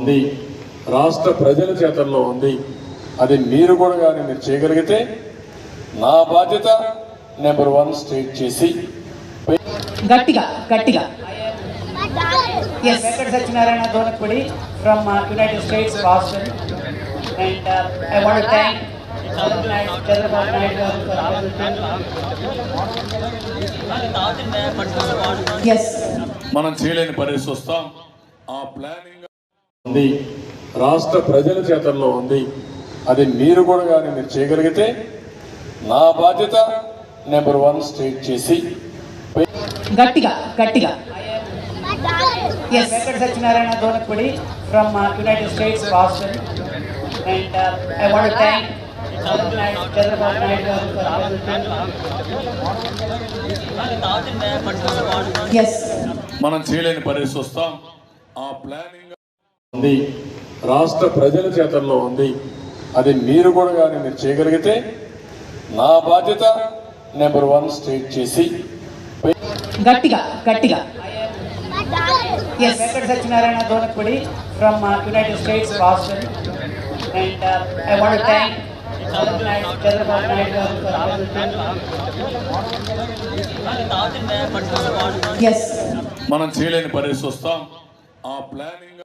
ఉంది రాష్ట్ర ప్రజల చేతల్లో ఉంది అది మీరు కూడా కానీ మీరు చేయగలిగితే నా బాధ్యత నెంబర్ వన్ స్టేట్ చేసి గట్టిగా గట్టిగా S Venkata Satyanarayana Donapudi from United States Boston and I want thank Chandrababu Naidu garu yes మనం చేయలేని పరిస్థితి వస్తాం. ఆ ప్లానింగ్ ఉంది. రాష్ట్ర ప్రజల చేతల్లో ఉంది. అది మీరు కూడా కానీ మీరు చేయగలిగితే నా బాధ్యత నెంబర్ వన్ స్టేట్ చేసి గట్టిగా గట్టిగా. Venkata Satyanarayana Donapudi from United States Boston and I want thank Chandrababu Naidu garu for yes మనం చేయలేని పరిస్థితి వస్తాం. ఆ ప్లానింగ్ ఉంది. రాష్ట్ర ప్రజల చేతల్లో ఉంది. అది మీరు కూడా కానీ మీరు చేయగలిగితే నా బాధ్యత నెంబర్ వన్ స్టేట్ చేసి గట్టిగా గట్టిగా. S Venkata Satyanarayana Donapudi from United States Boston and I want thank Chandrababu Naidu garu yes మనం చేయలేని పరిస్థితి వస్తాం. ఆ ప్లానింగ్